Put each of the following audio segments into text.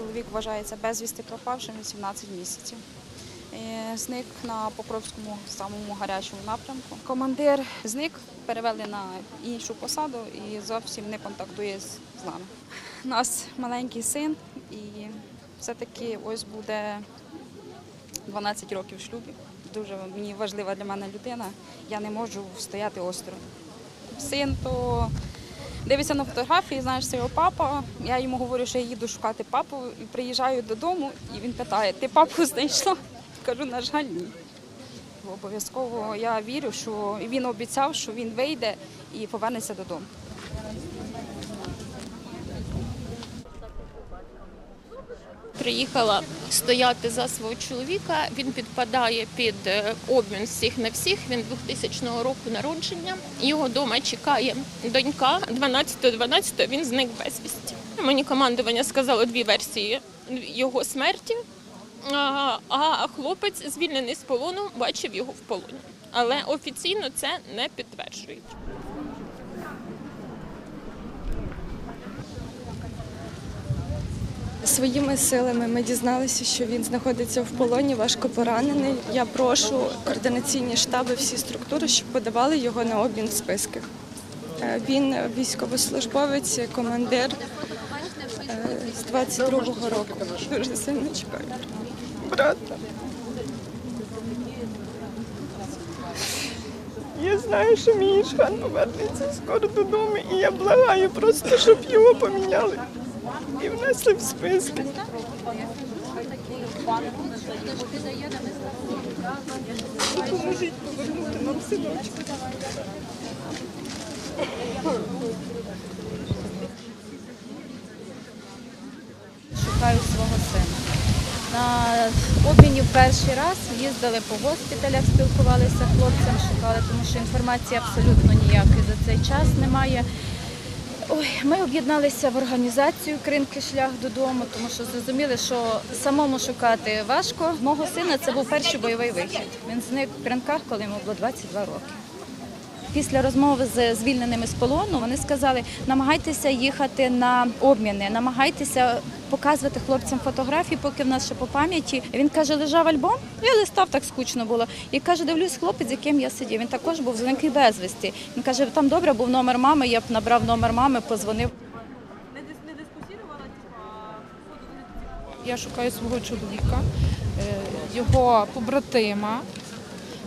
чоловік вважається безвісти пропавшим 18 місяців. Е, Зник на Покровському самому гарячому напрямку. Командир зник, перевели на іншу посаду і зовсім не контактує з, нами. У нас маленький син, і все-таки ось буде 12 років в шлюбі. Дуже мені важлива для мене людина. Я не можу стояти осторонь. Син то дивиться на фотографії, знаєш, це його папа. Я йому говорю, що я їду шукати папу, і приїжджаю додому, і він питає: ти папу знайшла? Кажу, на жаль, ні. Обов'язково я вірю, що він обіцяв, що він вийде і повернеться додому. Приїхала стояти за свого чоловіка. Він підпадає під е, обмін всіх на всіх. Він 2000 року народження. Його вдома чекає донька. 12-12 він зник безвісті. Мені командування сказало дві версії його смерті. А хлопець, звільнений з полону, бачив його в полоні. Але офіційно це не підтверджують. Своїми силами ми дізналися, що він знаходиться в полоні, важко поранений. Я прошу координаційні штаби, всі структури, щоб подавали його на обмін в списках. Е, Він військовослужбовець, командир е, з 22-го року. Дуже сильно чекаю. Брата. Я знаю, що мій Ішхан повернеться скоро додому, і я благаю просто, щоб його поміняли і внесли в списки. Допоможіть повернути нам синочка. шукаю свого сина. На обміні в перший раз їздили по госпіталях, спілкувалися з хлопцем, шукали, тому що інформації абсолютно ніякої за цей час немає. Ой, ми об'єдналися в організацію Кринки шлях додому, тому що зрозуміли, що самому шукати важко. Мого сина це був перший бойовий вихід. Він зник в кринках, коли йому було 22 роки. Після розмови з звільненими з полону вони сказали, намагайтеся їхати на обміни, намагайтеся показувати хлопцям фотографії, поки в нас ще по пам'яті. Він каже, лежав альбом, я листав так скучно було. І каже, дивлюсь, хлопець, з яким я сидів. Він також був зеленький безвісті. Він каже, там добре був номер мами. Я б набрав номер мами, позвонив. Я шукаю свого чоловіка, е, його побратима,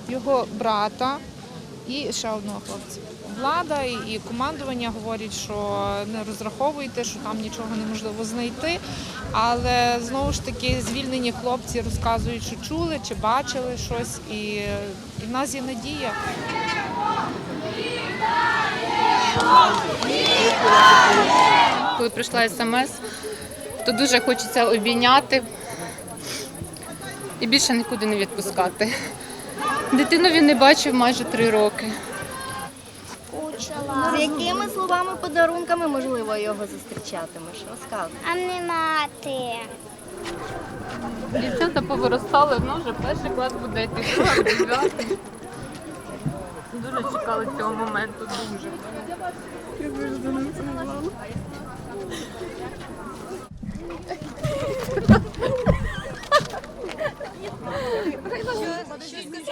його брата і ще одного хлопця. Влада і командування говорять, що не розраховуйте, що там нічого неможливо знайти. Але знову ж таки звільнені хлопці розказують, що чули чи бачили щось, і, і в нас є надія. Коли прийшла смс, то дуже хочеться обійняти і більше нікуди не відпускати. Дитину він не бачив майже три роки. З якими словами, подарунками можливо його зустрічатимеш? Розказуй. А не мати. Дівчата повиростали, ну вже перший клас буде йти, друга дев'ятий. Дуже чекали цього моменту, дуже.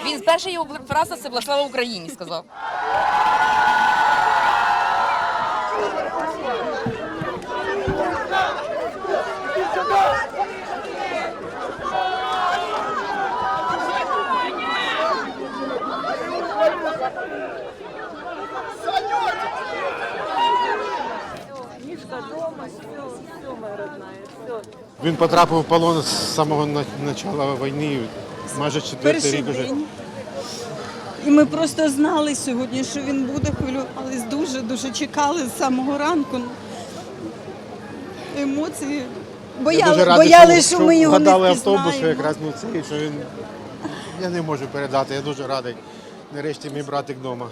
Він перша його фраза це була слава Україні, сказав. Він потрапив в полон з самого початку війни, майже четвертий рік вже. І ми просто знали сьогодні, що він буде хвилювалися. Дуже дуже чекали з самого ранку. Емоції. Я Бояли, що, що ми його не автобус, що якраз не цей, що він. Я не можу передати, я дуже радий. Нарешті мій братик вдома.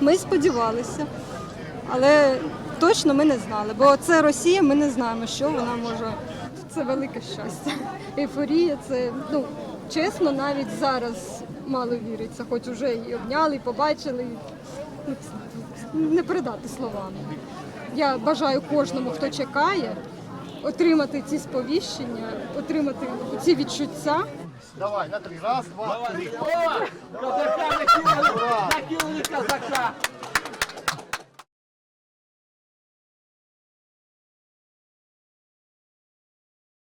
Ми сподівалися, але точно ми не знали, бо це Росія, ми не знаємо, що вона може. Це велике щастя. Ейфорія, це ну чесно, навіть зараз мало віриться, хоч вже і обняли, і побачили. Не передати словами. Я бажаю кожному, хто чекає, отримати ці сповіщення, отримати ці відчуття. Давай, на три. Раз, два, три. Козака накинули, накинули козака.